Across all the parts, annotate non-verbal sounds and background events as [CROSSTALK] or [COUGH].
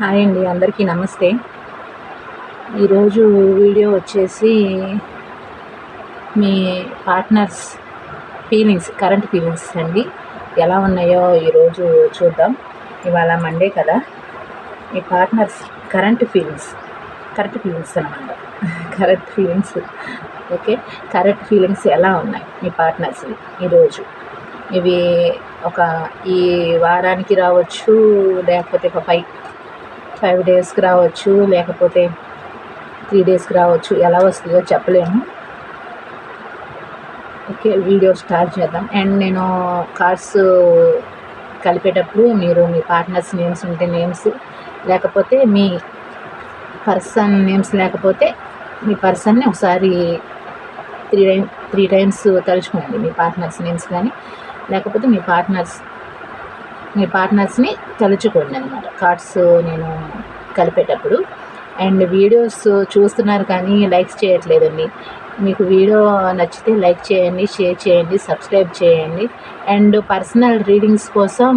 Hi అండి అందరికీ నమస్తే. ఈరోజు వీడియో వచ్చేసి మీ పార్ట్నర్స్ ఫీలింగ్స్ కరెంట్ ఫీలింగ్స్ అండి. ఎలా ఉన్నాయో ఈరోజు చూద్దాం. ఇవాళ మండే కదా. మీ partners current feelings correct feelings అనమాట correct feelings okay. Correct feelings ఎలా ఉన్నాయి మీ పార్ట్నర్స్ ఈరోజు? ఇవి ఒక ఈ వారానికి రావచ్చు లేకపోతే ఒక ఫైవ్ ఫైవ్ డేస్కి రావచ్చు లేకపోతే త్రీ డేస్కి రావచ్చు ఎలా వస్తుందో చెప్పలేము. ఓకే వీడియో స్టార్ట్ చేద్దాం. అండ్ నేను కార్డ్స్ కలిపేటప్పుడు మీరు మీ పార్ట్నర్స్ నేమ్స్ ఉంటే నేమ్స్ లేకపోతే మీ పర్సన్ నేమ్స్ లేకపోతే మీ పర్సన్ని ఒకసారి త్రీ టైమ్ త్రీ టైమ్స్ తలుచుకోండి. మీ పార్ట్నర్స్ నేమ్స్ కానీ లేకపోతే మీ పార్ట్నర్స్ మీ పార్ట్నర్స్ని తలుచుకోండి అనమాట కార్డ్స్ నేను కలిపేటప్పుడు. అండ్ వీడియోస్ చూస్తున్నారు కానీ లైక్స్ చేయట్లేదండి. మీకు వీడియో నచ్చితే లైక్ చేయండి షేర్ చేయండి సబ్స్క్రైబ్ చేయండి. అండ్ పర్సనల్ రీడింగ్స్ కోసం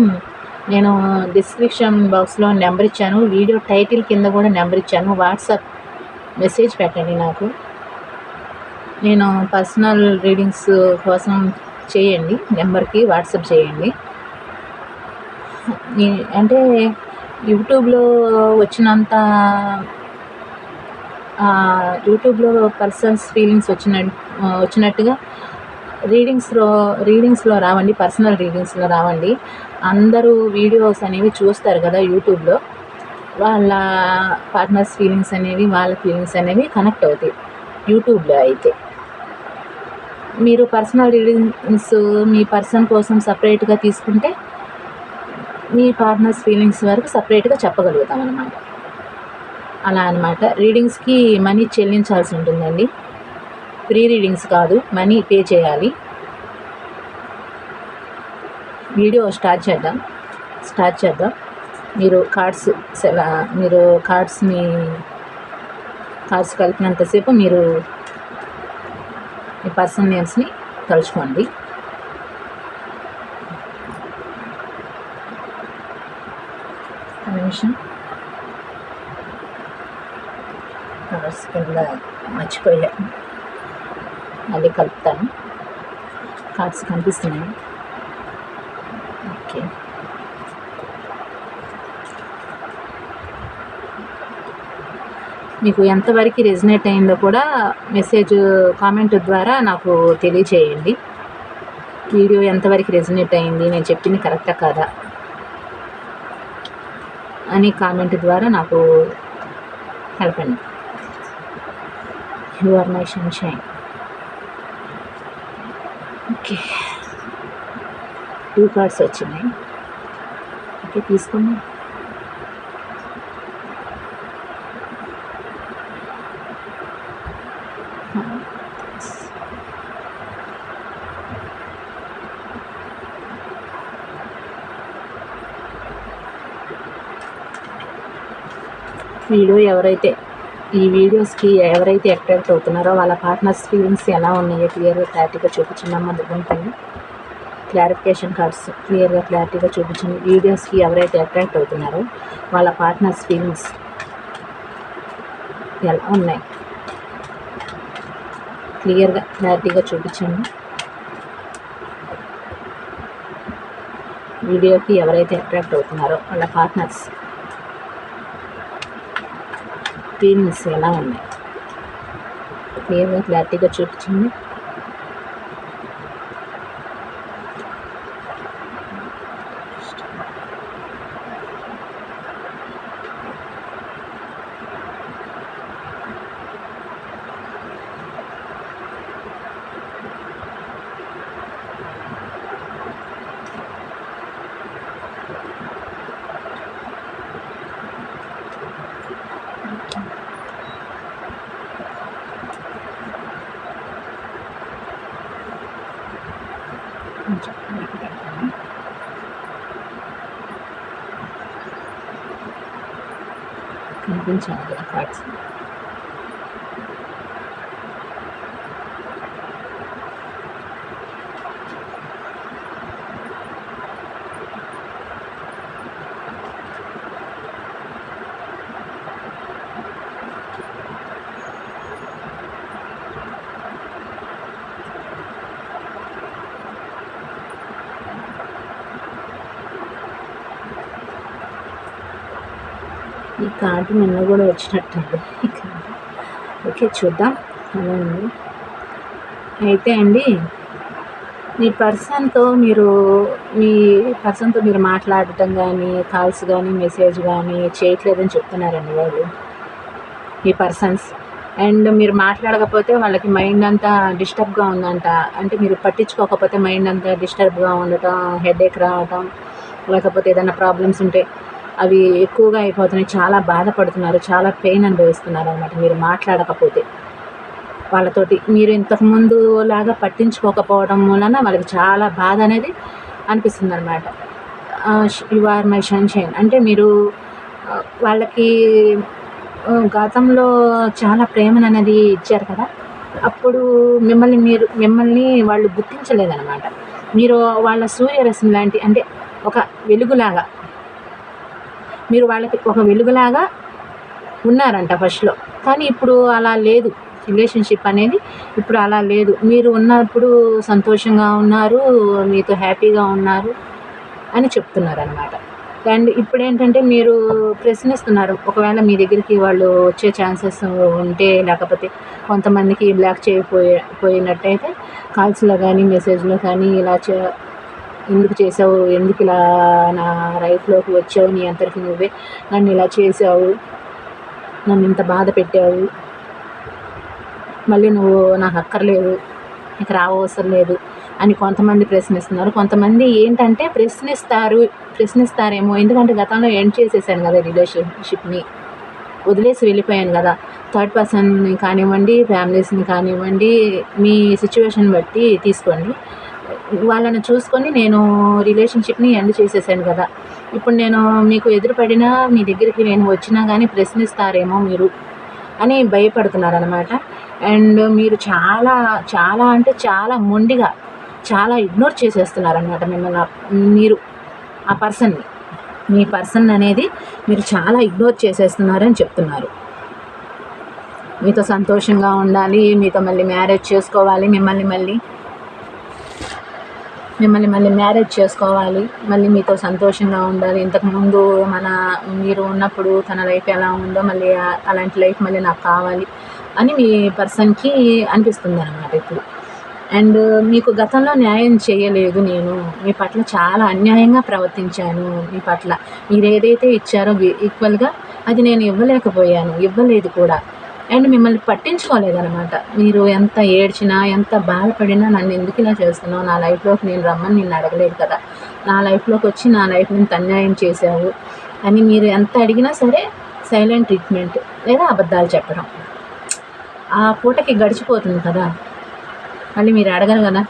నేను డిస్క్రిప్షన్ బాక్స్లో నెంబర్ ఇచ్చాను. వీడియో టైటిల్ కింద కూడా నెంబర్ ఇచ్చాను. వాట్సాప్ మెసేజ్ పెట్టండి నాకు. నేను పర్సనల్ రీడింగ్స్ కోసం చేయండి. నెంబర్కి వాట్సాప్ చేయండి. అంటే యూట్యూబ్లో వచ్చినంత యూట్యూబ్లో పర్సన్స్ ఫీలింగ్స్ వచ్చిన వచ్చినట్టుగా రీడింగ్స్లో రీడింగ్స్లో రావండి పర్సనల్ రీడింగ్స్లో రావండి. అందరూ వీడియోస్ అనేవి చూస్తారు కదా యూట్యూబ్లో. వాళ్ళ పార్ట్నర్స్ ఫీలింగ్స్ అనేవి వాళ్ళ ఫీలింగ్స్ అనేవి కనెక్ట్ అవుతాయి యూట్యూబ్లో అయితే. మీరు పర్సనల్ రీడింగ్స్ మీ పర్సన్ కోసం సపరేట్గా తీసుకుంటే మీ పార్ట్నర్స్ ఫీలింగ్స్ వరకు సపరేట్గా చెప్పగలుగుతాం అనమాట అలా అనమాట రీడింగ్స్కి మనీ చెల్లించాల్సి ఉంటుందండి. ఫ్రీ రీడింగ్స్ కాదు మనీ పే చేయాలి. వీడియో స్టార్ట్ చేద్దాం. స్టార్ట్ చేద్దాం. మీరు కార్డ్స్ సెల మీరు కార్డ్స్ని కార్డ్స్ కలిపినంతసేపు మీరు మీ పర్సన్ నేమ్స్ని తలుచుకోండి. ఒక కలర్స్ కింద మర్చిపోయాను మళ్ళీ కలుపుతాను. కార్డ్స్ కనిపిస్తున్నాయి. ఓకే మీకు ఎంతవరకు రెజినేట్ అయిందో కూడా మెసేజ్ కామెంట్ ద్వారా నాకు తెలియచేయండి. వీడియో ఎంతవరకు రెజినేట్ అయింది? నేను చెప్పింది కరెక్టా కాదా? అని కామెంట్ ద్వారా నాకు తెలపండి you are my sunshine okay two cards వచ్చినాయి. ఓకే తీసుకోండి వీడియో ఎవరైతే ఈ వీడియోస్కి ఎవరైతే అట్రాక్ట్ అవుతున్నారో వాళ్ళ పార్ట్నర్స్ ఫీలింగ్స్ ఎలా ఉన్నాయో క్లియర్గా క్లారిటీగా చూపించిందమ్మ దగ్గర క్లారిఫికేషన్ కార్డ్స్ క్లియర్గా క్లారిటీగా చూపించండి. వీడియోస్కి ఎవరైతే అట్రాక్ట్ అవుతున్నారో వాళ్ళ పార్ట్నర్స్ ఫీలింగ్స్ ఎలా ఉన్నాయి? క్లియర్గా క్లారిటీగా చూపించండి. వీడియోకి ఎవరైతే అట్రాక్ట్ అవుతున్నారో వాళ్ళ పార్ట్నర్స్ ఫీలింగ్స్ ఎలా ఉన్నాయి. క్లియర్గా క్లారిటీగా చూపించింది కనిపించాలి కదా కార్డ్స్ ఈ కార్డు నిన్న కూడా వచ్చినట్టుంది. ఓకే చూద్దాం. అలా ఉంది. అయితే అండి మీ పర్సన్తో మీరు మీ పర్సన్తో మీరు మాట్లాడటం కానీ కాల్స్ కానీ మెసేజ్ కానీ చేయట్లేదని చెప్తున్నారండి వాళ్ళు మీ పర్సన్స్. అండ్ మీరు మాట్లాడకపోతే వాళ్ళకి మైండ్ అంతా డిస్టర్బ్గా ఉందంట. అంటే మీరు పట్టించుకోకపోతే మైండ్ అంతా డిస్టర్బ్గా ఉండటం హెడేక్ రావటం లేకపోతే ఏదైనా ప్రాబ్లమ్స్ ఉంటే అవి ఎక్కువగా అయిపోతున్నాయి చాలా బాధపడుతున్నారు చాలా పెయిన్ అనుభవిస్తున్నారు అనమాట మీరు మాట్లాడకపోతే. వాళ్ళతోటి మీరు ఇంతకుముందు లాగా పట్టించుకోకపోవడం వలన వాళ్ళకి చాలా బాధ అనేది అనిపిస్తుంది అనమాట యు ఆర్ మై సన్షైన్ అంటే మీరు వాళ్ళకి గతంలో చాలా ప్రేమను అనేది ఇచ్చారు కదా? అప్పుడు మిమ్మల్ని మీరు మిమ్మల్ని వాళ్ళు గుర్తించలేదన్నమాట. మీరు వాళ్ళ సూర్యరశ్మి లాంటి అంటే ఒక వెలుగులాగా మీరు వాళ్ళకి ఒక వెలుగులాగా ఉన్నారంట ఫస్ట్లో కానీ ఇప్పుడు అలా లేదు. రిలేషన్షిప్ అనేది ఇప్పుడు అలా లేదు. మీరు ఉన్నప్పుడు సంతోషంగా ఉన్నారు మీతో హ్యాపీగా ఉన్నారు అని చెప్తున్నారు అనమాట అండ్ ఇప్పుడు ఏంటంటే మీరు ప్రశ్నిస్తున్నారు ఒకవేళ మీ దగ్గరికి వాళ్ళు వచ్చే ఛాన్సెస్ ఉంటే లేకపోతే కొంతమందికి బ్లాక్ చేయకపోయే పోయినట్టయితే కాల్స్లో కానీ మెసేజ్లో కానీ ఇలా చే ఎందుకు చేసావు? ఎందుకు ఇలా నా లైఫ్లోకి వచ్చావు? నీ అంతరికి నువ్వే నన్ను ఇలా చేసావు? నన్ను ఇంత బాధ పెట్టావు? మళ్ళీ నువ్వు నాకు అక్కర్లేదు నీకు రావసరం లేదు అని కొంతమంది ప్రశ్నిస్తున్నారు. కొంతమంది ఏంటంటే ప్రశ్నిస్తారు ప్రశ్నిస్తారేమో. ఎందుకంటే గతంలో ఎండ్ చేసేసాను కదా రిలేషన్షిప్ని వదిలేసి వెళ్ళిపోయాను కదా. థర్డ్ పర్సన్ని కానివ్వండి ఫ్యామిలీస్ని కానివ్వండి మీ సిచ్యువేషన్ బట్టి తీసుకోండి. వాళ్ళని చూసుకొని నేను రిలేషన్షిప్ని ఎండ్ చేసేసాను కదా. ఇప్పుడు నేను మీకు ఎదురుపడినా మీ దగ్గరికి నేను వచ్చినా కానీ ప్రశ్నిస్తారేమో మీరు అని భయపడుతున్నారనమాట అండ్ మీరు చాలా చాలా అంటే చాలా మొండిగా చాలా ఇగ్నోర్ చేసేస్తున్నారనమాట మిమ్మల్ని మీరు ఆ పర్సన్ని. మీ పర్సన్ అనేది మీరు చాలా ఇగ్నోర్ చేసేస్తున్నారని చెప్తున్నారు. మీతో సంతోషంగా ఉండాలి మీతో మళ్ళీ మ్యారేజ్ చేసుకోవాలి మిమ్మల్ని మళ్ళీ మిమ్మల్ని మళ్ళీ మ్యారేజ్ చేసుకోవాలి మళ్ళీ మీతో సంతోషంగా ఉండాలి. ఇంతకుముందు మన మీరు ఉన్నప్పుడు తన లైఫ్ ఎలా ఉందో మళ్ళీ అలాంటి లైఫ్ మళ్ళీ నాకు కావాలి అని మీ పర్సన్కి అనిపిస్తుంది అనమాట ఇప్పుడు. అండ్ మీకు గతంలో న్యాయం చేయలేదు నేను. మీ పట్ల చాలా అన్యాయంగా ప్రవర్తించాను మీ పట్ల. మీరు ఏదైతే ఇచ్చారో ఈక్వల్గా అది నేను ఇవ్వలేకపోయాను ఇవ్వలేదు కూడా. అండ్ మిమ్మల్ని పట్టించుకోలేదనమాట మీరు ఎంత ఏడ్చినా ఎంత బాధపడినా నన్ను ఎందుకు ఇలా చేస్తున్నావు? నా లైఫ్లోకి నేను రమ్మని నిన్ను అడగలేదు కదా. నా లైఫ్లోకి వచ్చి నా లైఫ్ నుంచి అన్యాయం చేశావు అని మీరు ఎంత అడిగినా సరే సైలెంట్ ట్రీట్మెంట్ లేదా అబద్ధాలు చెప్పడం. ఆ పూటకి గడిచిపోతుంది కదా. మళ్ళీ మీరు అడగరు కదా.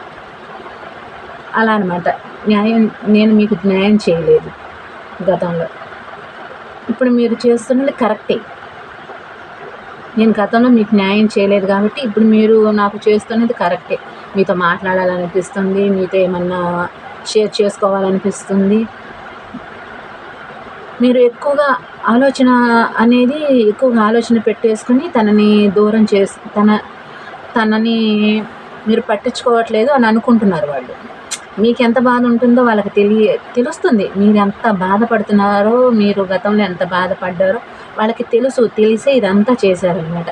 అలా అనమాట న్యాయం నేను మీకు న్యాయం చేయలేదు గతంలో. ఇప్పుడు మీరు చేస్తున్నది కరెక్టే. నేను గతంలో మీకు న్యాయం చేయలేదు కాబట్టి ఇప్పుడు మీరు నాకు చేస్తున్నది కరెక్టే. మీతో మాట్లాడాలనిపిస్తుంది మీతో ఏమన్నా షేర్ చేసుకోవాలనిపిస్తుంది. మీరు ఎక్కువగా ఆలోచన అనేది ఎక్కువగా ఆలోచన పెట్టేసుకుని తనని దూరం చేసి తన తనని మీరు పట్టించుకోవట్లేదు అని అనుకుంటున్నారు వాళ్ళు. మీకు ఎంత బాధ ఉంటుందో వాళ్ళకి తెలియ తెలుస్తుంది. మీరు ఎంత బాధపడుతున్నారో మీరు గతంలో ఎంత బాధపడ్డారో వాళ్ళకి తెలుసు తెలిసే ఇదంతా చేశారనమాట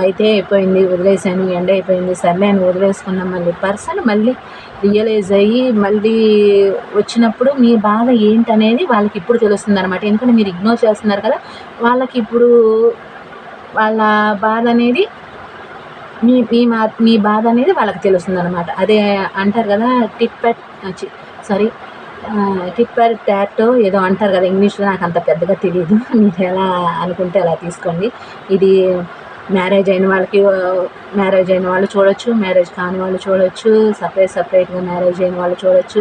అయితే అయిపోయింది వదిలేసాను ఎండ అయిపోయింది సర్లే అని వదిలేసుకున్నాం మళ్ళీ పర్సన్ మళ్ళీ రియలైజ్ అయ్యి మళ్ళీ వచ్చినప్పుడు మీ బాధ ఏంటనేది వాళ్ళకి ఇప్పుడు తెలుస్తుంది అనమాట ఎందుకంటే మీరు ఇగ్నోర్ చేస్తున్నారు కదా వాళ్ళకి ఇప్పుడు వాళ్ళ బాధ అనేది మీ మీ మా మీ బాధ అనేది వాళ్ళకి తెలుస్తుంది అనమాట అదే అంటారు కదా tit pet sorry tit for tat ఏదో అంటారు కదా ఇంగ్లీష్లో నాకు అంత పెద్దగా తెలియదు [LAUGHS] మీరు ఎలా అనుకుంటే అలా తీసుకోండి. ఇది మ్యారేజ్ అయిన వాళ్ళకి మ్యారేజ్ అయిన వాళ్ళు చూడొచ్చు మ్యారేజ్ కాని వాళ్ళు చూడొచ్చు సపరేట్ సపరేట్గా మ్యారేజ్ అయిన వాళ్ళు చూడొచ్చు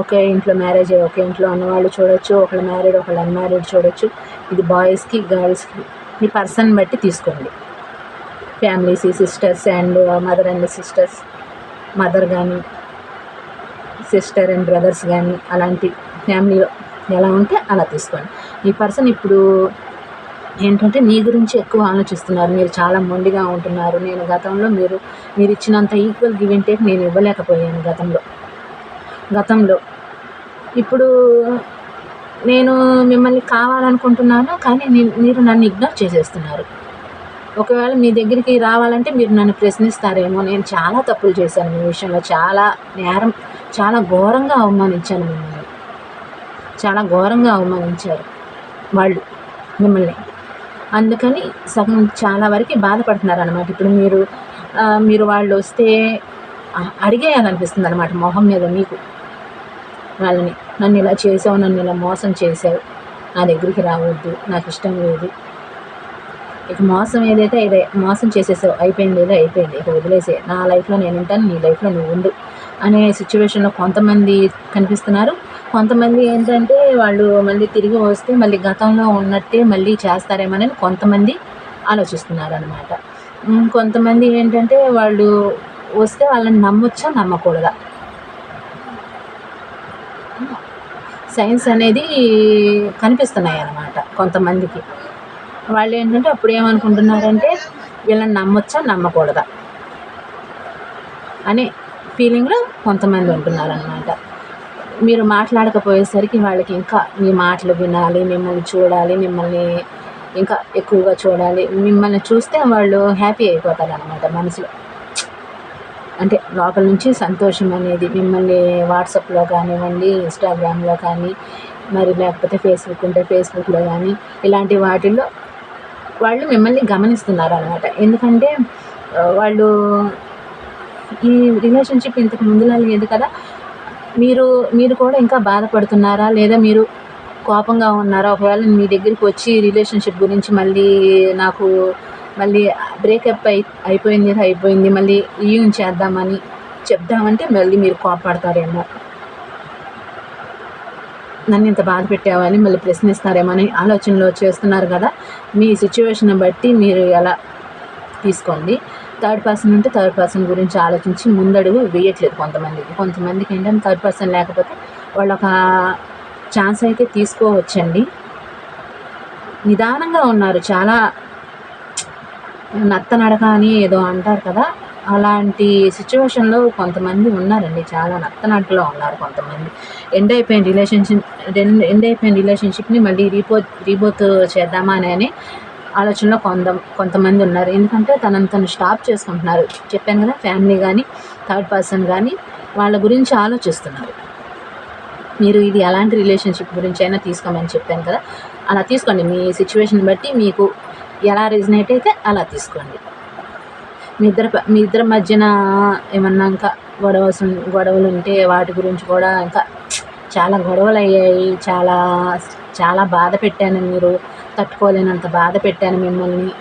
ఒకే ఇంట్లో మ్యారేజ్ అయ్యి ఒకే ఇంట్లో ఉన్నవాళ్ళు చూడొచ్చు ఒకళ్ళు మ్యారీడ్ ఒకళ్ళు అన్మ్యారీడ్ చూడొచ్చు. ఇది బాయ్స్కి గర్ల్స్కి మీ పర్సన్ బట్టి తీసుకోండి. Families sisters and mother and sisters mother కానీ సిస్టర్ అండ్ బ్రదర్స్ కానీ అలాంటి ఫ్యామిలీలో ఎలా ఉంటే అలా తీసుకోండి. ఈ పర్సన్ ఇప్పుడు ఏంటంటే మీ గురించి ఎక్కువ ఆలోచిస్తున్నారు. మీరు చాలా మొండిగా ఉంటున్నారు. నేను గతంలో మీరు మీరు ఇచ్చినంత ఈక్వల్ గివ్ అండ్ టేక్ నేను ఇవ్వలేకపోయాను గతంలో. గతంలో. ఇప్పుడు నేను మిమ్మల్ని కావాలనుకుంటున్నాను కానీ మీరు నన్ను ఇగ్నోర్ చేసేస్తున్నారు. ఒకవేళ మీ దగ్గరికి రావాలంటే మీరు నన్ను ప్రశ్నిస్తారేమో. నేను చాలా తప్పులు చేశాను మీ విషయంలో. చాలా నేరం చాలా ఘోరంగా అవమానించాను మిమ్మల్ని. చాలా ఘోరంగా అవమానించారు వాళ్ళు మిమ్మల్ని. అందుకని సగం చాలా వరకు బాధపడుతున్నారు అనమాట ఇప్పుడు మీరు మీరు వాళ్ళు వస్తే అడిగేయాలనిపిస్తుంది అనమాట మొహం మీద మీకు. వాళ్ళని నన్ను ఇలా చేసావు నన్ను ఇలా మోసం చేసావు. నా దగ్గరికి రావద్దు నాకు ఇష్టం లేదు. ఇక మోసం ఏదైతే ఇదే మోసం చేసేసావు అయిపోయింది ఏదో అయిపోయింది. ఇక వదిలేసే నా లైఫ్లో నేను ఉంటాను నీ లైఫ్లో నువ్వు ఉండు. అనే సిచ్యువేషన్లో కొంతమంది కనిపిస్తున్నారు. కొంతమంది ఏంటంటే వాళ్ళు మళ్ళీ తిరిగి వస్తే మళ్ళీ గతంలో ఉన్నట్టే మళ్ళీ చేస్తారేమోనని కొంతమంది ఆలోచిస్తున్నారు అనమాట కొంతమంది ఏంటంటే వాళ్ళు వస్తే వాళ్ళని నమ్మొచ్చా నమ్మకూడదా? సైన్స్ అనేది కనిపిస్తున్నాయి అన్నమాట కొంతమందికి. వాళ్ళు ఏంటంటే అప్పుడు ఏమనుకుంటున్నారంటే వీళ్ళని నమ్మొచ్చా నమ్మకూడదా? అనే ఫీలింగ్లో కొంతమంది ఉంటున్నారనమాట మీరు మాట్లాడకపోయేసరికి వాళ్ళకి ఇంకా మీ మాటలు వినాలి మిమ్మల్ని చూడాలి మిమ్మల్ని ఇంకా ఎక్కువగా చూడాలి మిమ్మల్ని చూస్తే వాళ్ళు హ్యాపీ అయిపోతారు అనమాట మనసులో. అంటే లోపల నుంచి సంతోషం అనేది మిమ్మల్ని వాట్సాప్లో కానివ్వండి ఇన్స్టాగ్రామ్లో కానీ మరి లేకపోతే ఫేస్బుక్ ఉంటే ఫేస్బుక్లో కానీ ఇలాంటి వాటిల్లో వాళ్ళు మిమ్మల్ని గమనిస్తున్నారు అనమాట ఎందుకంటే వాళ్ళు ఈ రిలేషన్షిప్ ఇంతకు ముందులా లేదు కదా? మీరు మీరు కూడా ఇంకా బాధపడుతున్నారా? లేదా మీరు కోపంగా ఉన్నారా? ఒకవేళ మీ దగ్గరికి వచ్చి రిలేషన్షిప్ గురించి మళ్ళీ నాకు మళ్ళీ బ్రేకప్ అయి అయిపోయింది అయిపోయింది. మళ్ళీ రీయూన్ చేద్దామని చెప్దామంటే మళ్ళీ మీరు కోపడతారేమో. నన్ను ఇంత బాధ పెట్టావని మళ్ళీ ప్రశ్నిస్తారేమో అని ఆలోచనలో చేస్తున్నారు కదా. మీ సిచ్యువేషన్ బట్టి మీరు ఎలా తీసుకోండి. థర్డ్ పర్సన్ ఉంటే థర్డ్ పర్సన్ గురించి ఆలోచించి ముందడుగు వేయట్లేదు కొంతమందికి. కొంతమందికి ఏంటంటే థర్డ్ పర్సన్ లేకపోతే వాళ్ళు ఒక ఛాన్స్ అయితే తీసుకోవచ్చండి. నిదానంగా ఉన్నారు. చాలా నత్తనడక అని ఏదో అంటారు కదా. అలాంటి సిచ్యువేషన్లో కొంతమంది ఉన్నారండి. చాలా నత్తనడకలో ఉన్నారు కొంతమంది. ఎండ్ అయిపోయిన రిలేషన్షిప్ ఎండ్ అయిపోయిన రిలేషన్షిప్ని మళ్ళీ రీపో రీబోత్ చేద్దామా అని అని ఆలోచనలో కొంత కొంతమంది ఉన్నారు. ఎందుకంటే తనను తను స్టాప్ చేసుకుంటున్నారు. చెప్పాను కదా ఫ్యామిలీ కానీ థర్డ్ పర్సన్ కానీ వాళ్ళ గురించి ఆలోచిస్తున్నారు. మీరు ఇది ఎలాంటి రిలేషన్షిప్ గురించి అయినా తీసుకోమని చెప్పాను కదా అలా తీసుకోండి. మీ సిచ్యువేషన్ బట్టి మీకు ఎలా రీజనేట్ అయితే అలా తీసుకోండి. మీ ఇద్దరు మీ ఇద్దరి మధ్యన ఏమన్నా ఇంకా గొడవ గొడవలు ఉంటే వాటి గురించి కూడా ఇంకా చాలా గొడవలు అయ్యాయి చాలా చాలా బాధ పెట్టాను మీరు. తట్టుకోలేనంత బాధ పెట్టాను మిమ్మల్ని.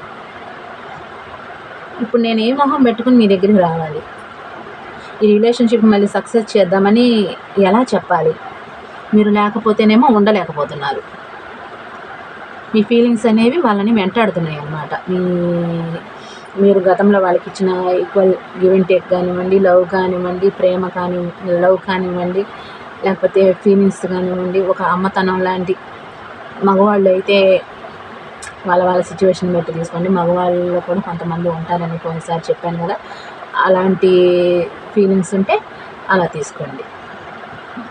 ఇప్పుడు నేను ఏ మొహం పెట్టుకుని మీ దగ్గరికి రావాలి? ఈ రిలేషన్షిప్ మళ్ళీ సక్సెస్ చేద్దామని ఎలా చెప్పాలి? మీరు లేకపోతేనేమో ఉండలేకపోతున్నారు. మీ ఫీలింగ్స్ అనేవి వాళ్ళని వెంటాడుతున్నాయి అన్నమాట. మీ మీరు గతంలో వాళ్ళకి ఇచ్చిన ఈక్వల్ గివ్ అండ్ టేక్ కానివ్వండి లవ్ కానివ్వండి ప్రేమ కాని లవ్ కానివ్వండి లేకపోతే ఫీలింగ్స్ కానివ్వండి ఒక అమ్మతనం లాంటి మగవాళ్ళు అయితే వాళ్ళ వాళ్ళ సిచ్యువేషన్ బట్టి తీసుకోండి మగవాళ్ళు కూడా కొంతమంది ఉంటారని కొన్నిసారి చెప్పాను కదా. అలాంటి ఫీలింగ్స్ ఉంటే అలా తీసుకోండి.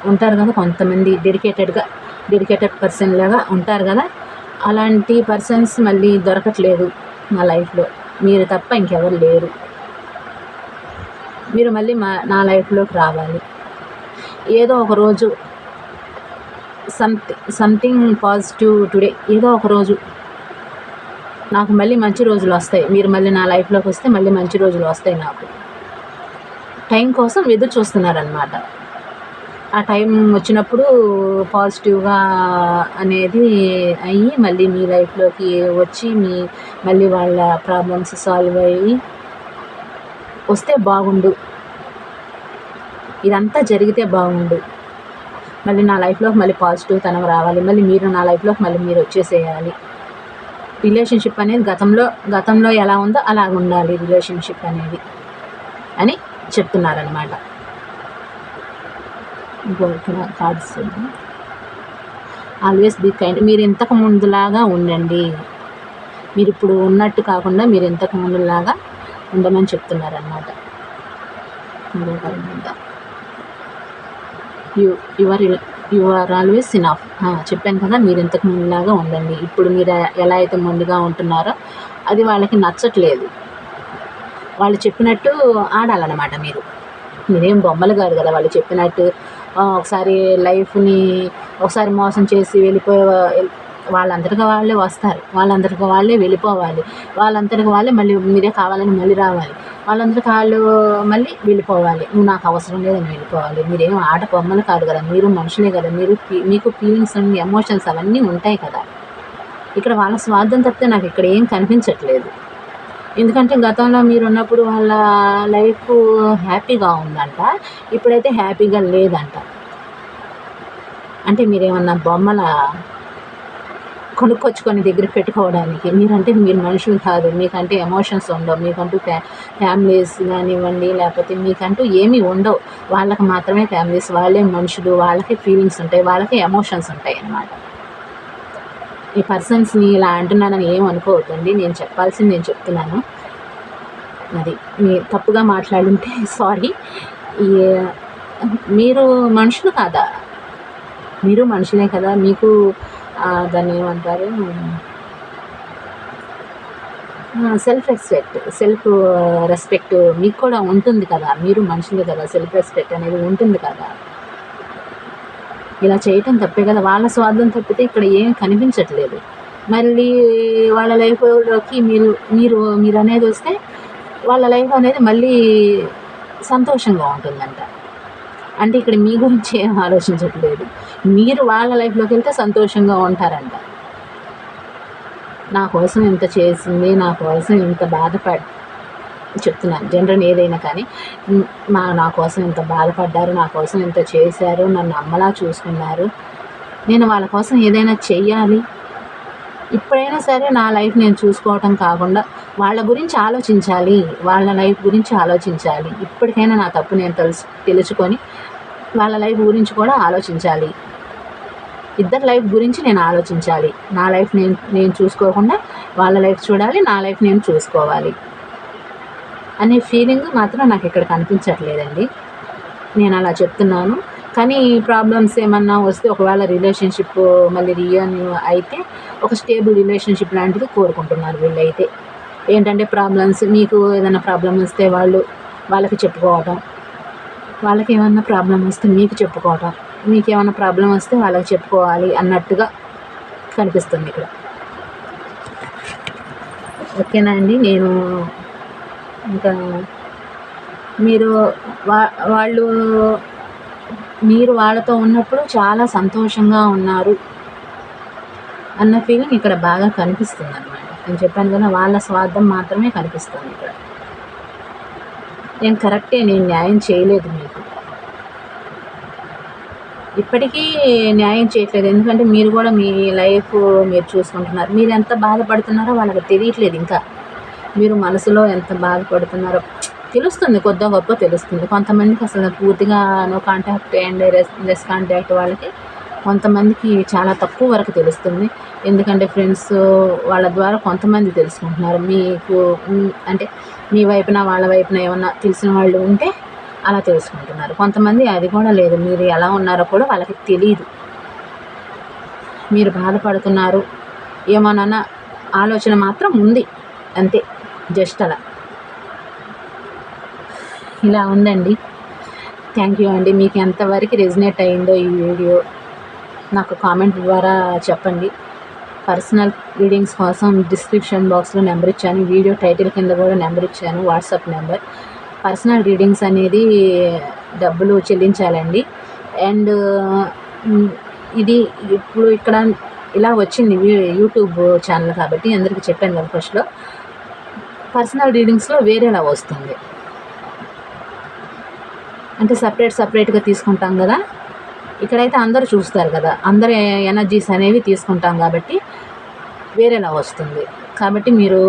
ఉంటారు కదా కొంతమంది డెడికేటెడ్గా డెడికేటెడ్ పర్సన్ లాగా ఉంటారు కదా. అలాంటి పర్సన్స్ మళ్ళీ దొరకట్లేదు నా లైఫ్లో మీరు తప్ప ఇంకెవరు లేరు. మీరు మళ్ళీ మా నా లైఫ్లోకి రావాలి. ఏదో ఒకరోజు సంథింగ్ సంథింగ్ పాజిటివ్ టుడే ఏదో ఒకరోజు నాకు మళ్ళీ మంచి రోజులు వస్తాయి. మీరు మళ్ళీ నా లైఫ్లోకి వస్తే మళ్ళీ మంచి రోజులు వస్తాయి నాకు. టైం కోసం ఎదురు చూస్తున్నారనమాట ఆ టైం వచ్చినప్పుడు పాజిటివ్గా అనేది అయ్యి మళ్ళీ మీ లైఫ్లోకి వచ్చి మీ మళ్ళీ వాళ్ళ ప్రాబ్లమ్స్ సాల్వ్ అయ్యి వస్తే బాగుండు. ఇదంతా జరిగితే బాగుండు. మళ్ళీ నా లైఫ్లోకి మళ్ళీ పాజిటివ్ తనం రావాలి. మళ్ళీ మీరు నా లైఫ్లోకి మళ్ళీ మీరు వచ్చేసేయాలి. రిలేషన్షిప్ అనేది గతంలో గతంలో ఎలా ఉందో అలాగ ఉండాలి రిలేషన్షిప్ అనేది అని చెప్తున్నారనమాట కార్డ్స్ ఆల్వేస్ బీ కైండ్ మీరు ఇంతకు ముందులాగా ఉండండి. మీరు ఇప్పుడు ఉన్నట్టు కాకుండా మీరు ఇంతకు ముందులాగా ఉండమని చెప్తున్నారనమాట you your you are always enough చెప్పాను కదా మీరు ఇంతకు ముందులాగా ఉండండి. ఇప్పుడు మీరు ఎలా అయితే ముందుగా ఉంటున్నారో అది వాళ్ళకి నచ్చట్లేదు. వాళ్ళు చెప్పినట్టు ఆడాలన్నమాట మీరు. మీరేం బొమ్మలు కాదు కదా వాళ్ళు చెప్పినట్టు ఒకసారి లైఫ్ని ఒకసారి మోసం చేసి వెళ్ళిపోయే వాళ్ళంతటిగా వాళ్ళే వస్తారు. వాళ్ళంతటిగా వాళ్ళే వెళ్ళిపోవాలి. వాళ్ళంతటిగా వాళ్ళే మళ్ళీ మీరే కావాలని మళ్ళీ రావాలి. వాళ్ళందరికీ వాళ్ళు మళ్ళీ వెళ్ళిపోవాలి. నువ్వు నాకు అవసరం లేదని వెళ్ళిపోవాలి. మీరేం ఆట బొమ్మలు కాదు కదా. మీరు మనుషులే కదా. మీరు మీకు ఫీలింగ్స్ అన్నీ ఎమోషన్స్ అవన్నీ ఉంటాయి కదా. ఇక్కడ వాళ్ళ స్వార్థం తప్పితే నాకు ఇక్కడ ఏం కనిపించట్లేదు. ఎందుకంటే గతంలో మీరు ఉన్నప్పుడు వాళ్ళ లైఫ్ హ్యాపీగా ఉందంట. ఇప్పుడైతే హ్యాపీగా లేదంట. అంటే మీరేమన్నా బొమ్మల కొనుక్కొచ్చుకొని దగ్గర పెట్టుకోవడానికి. మీరంటే మీరు మనుషులు కాదు. మీకంటే ఎమోషన్స్ ఉండవు. మీకంటూ ఫ్యా ఫ్యామిలీస్ కానివ్వండి లేకపోతే మీకంటూ ఏమీ ఉండవు. వాళ్ళకి మాత్రమే ఫ్యామిలీస్ వాళ్ళే మనుషులు. వాళ్ళకే ఫీలింగ్స్ ఉంటాయి. వాళ్ళకే ఎమోషన్స్ ఉంటాయి అన్నమాట. ఈ పర్సన్స్ని ఇలా అంటున్నానని ఏం అనుకోవద్దండి. నేను చెప్పాల్సింది నేను చెప్తున్నాను. అది మీ తప్పుగా మాట్లాడుంటే [LAUGHS] సారీ ఈ మీరు మనుషులు కాదా? మీరు మనుషులే కదా. మీకు దాన్ని ఏమంటారు? సెల్ఫ్ రెస్పెక్ట్ సెల్ఫ్ రెస్పెక్ట్ మీకు కూడా ఉంటుంది కదా? మీరు మనుషులు కదా? సెల్ఫ్ రెస్పెక్ట్ అనేది ఉంటుంది కదా? ఇలా చేయటం తప్పే కదా? వాళ్ళ స్వార్థం తప్పితే ఇక్కడ ఏం కనిపించట్లేదు. మళ్ళీ వాళ్ళ లైఫ్లోకి మీరు మీరు మీరు అనేది వస్తే వాళ్ళ లైఫ్ అనేది మళ్ళీ సంతోషంగా ఉంటుందంట. అంటే ఇక్కడ మీ గురించి ఏం ఆలోచించట్లేదు. మీరు వాళ్ళ లైఫ్లోకి వెళ్తే సంతోషంగా ఉంటారంట. నా కోసం ఇంత చేసింది నా కోసం ఇంత బాధపడ్ చెప్తున్నాను. జనరల్ ఏదైనా కానీ మా నా కోసం ఇంత బాధపడ్డారు నా కోసం ఇంత చేశారు నన్ను అమ్మలా చూసుకున్నారు. నేను వాళ్ళ కోసం ఏదైనా చెయ్యాలి. ఇప్పుడైనా సరే నా లైఫ్ నేను చూసుకోవటం కాకుండా వాళ్ళ గురించి ఆలోచించాలి. వాళ్ళ లైఫ్ గురించి ఆలోచించాలి. ఇప్పటికైనా నా తప్పు నేను తెలుసు తెలుసుకొని వాళ్ళ లైఫ్ గురించి కూడా ఆలోచించాలి. ఇద్దరు లైఫ్ గురించి నేను ఆలోచించాలి. నా లైఫ్ నేను నేను చూసుకోకుండా వాళ్ళ లైఫ్ చూడాలి నా లైఫ్ నేను చూసుకోవాలి. అనే ఫీలింగ్ మాత్రం నాకు ఇక్కడ కనిపించట్లేదండి. నేను అలా చెప్తున్నాను. కానీ ప్రాబ్లమ్స్ ఏమన్నా వస్తే ఒకవేళ రిలేషన్షిప్ మళ్ళీ రియూనియన్ అయితే ఒక స్టేబుల్ రిలేషన్షిప్ లాంటిది కోరుకుంటున్నారు వీళ్ళైతే. ఏంటంటే ప్రాబ్లమ్స్ మీకు ఏదైనా ప్రాబ్లమ్ వస్తే వాళ్ళు వాళ్ళకి చెప్పుకోవటం. వాళ్ళకి ఏమన్నా ప్రాబ్లం వస్తే మీకు చెప్పుకోవటం. మీకు ఏమైనా ప్రాబ్లం వస్తే వాళ్ళకి చెప్పుకోవాలి అన్నట్టుగా కనిపిస్తుంది ఇక్కడ. ఓకేనా అండి? నేను ఇంకా మీరు వా వాళ్ళు మీరు వాళ్ళతో ఉన్నప్పుడు చాలా సంతోషంగా ఉన్నారు అన్న ఫీలింగ్ ఇక్కడ బాగా కనిపిస్తుంది అనమాట నేను చెప్పాను కదా వాళ్ళ స్వార్థం మాత్రమే కనిపిస్తుంది ఇక్కడ. నేను కరెక్టే నేను న్యాయం చేయలేదు మీకు. ఇప్పటికీ న్యాయం చేయట్లేదు. ఎందుకంటే మీరు కూడా మీ లైఫ్ మీరు చూసుకుంటున్నారు. మీరు ఎంత బాధపడుతున్నారో వాళ్ళకి తెలియట్లేదు ఇంకా. మీరు మనసులో ఎంత బాధపడుతున్నారో. తెలుస్తుంది కొద్ది గొప్ప తెలుస్తుంది. కొంతమందికి అసలు పూర్తిగా no contact and restless contact వాళ్ళకి కొంతమందికి చాలా తక్కువ వరకు తెలుస్తుంది. ఎందుకంటే ఫ్రెండ్స్ వాళ్ళ ద్వారా కొంతమంది తెలుసుకుంటున్నారు. మీకు అంటే మీ వైపున వాళ్ళ వైపున ఏమన్నా తెలిసిన వాళ్ళు ఉంటే అలా తెలుసుకుంటున్నారు. కొంతమంది అది కూడా లేదు. మీరు ఎలా ఉన్నారో కూడా వాళ్ళకి తెలియదు మీరు బాధపడుతున్నారు. ఏమన్నా ఆలోచన మాత్రం ఉంది. అంతే. జస్ట్ అలా. ఇలా ఉందండి. థ్యాంక్ యూ అండి. మీకు ఎంతవరకు రెజినేట్ అయిందో ఈ వీడియో నాకు కామెంట్ ద్వారా చెప్పండి. పర్సనల్ రీడింగ్స్ కోసం డిస్క్రిప్షన్ బాక్స్లో నెంబర్ ఇచ్చాను. వీడియో టైటిల్ కింద కూడా నెంబర్ ఇచ్చాను. వాట్సాప్ నెంబర్ పర్సనల్ రీడింగ్స్ అనేది డబ్బులు చెల్లించాలండి. అండ్ ఇది ఇప్పుడు ఇక్కడ ఇలా వచ్చింది యూట్యూబ్ ఛానల్ కాబట్టి అందరికీ చెప్పాను కదా ఫస్ట్లో పర్సనల్ రీడింగ్స్లో వేరేలా వస్తుంది. అంటే సపరేట్ సపరేట్గా తీసుకుంటాం కదా. ఇక్కడైతే అందరూ చూస్తారు కదా. అందరు ఎనర్జీస్ అనేవి తీసుకుంటాం కాబట్టి వేరేలా వస్తుంది. కాబట్టి మీరు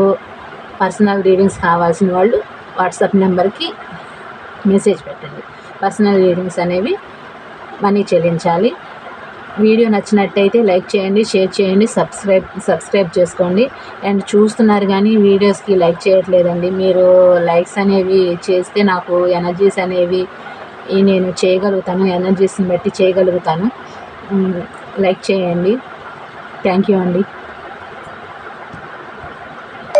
పర్సనల్ రీడింగ్స్ కావాల్సిన వాళ్ళు వాట్సాప్ నెంబర్కి మెసేజ్ పెట్టండి. పర్సనల్ రీడింగ్స్ అనేవి మనీ చెల్లించాలి. వీడియో నచ్చినట్టయితే లైక్ చేయండి షేర్ చేయండి సబ్స్క్రైబ్ సబ్స్క్రైబ్ చేసుకోండి. అండ్ చూస్తున్నారు కానీ వీడియోస్కి లైక్ చేయట్లేదండి. మీరు లైక్స్ అనేవి చేస్తే నాకు ఎనర్జీస్ అనేవి నేను చేయగలుగుతాను ఎనర్జీస్ని బట్టి చేయగలుగుతాను. లైక్ చేయండి. థ్యాంక్ యూ అండి.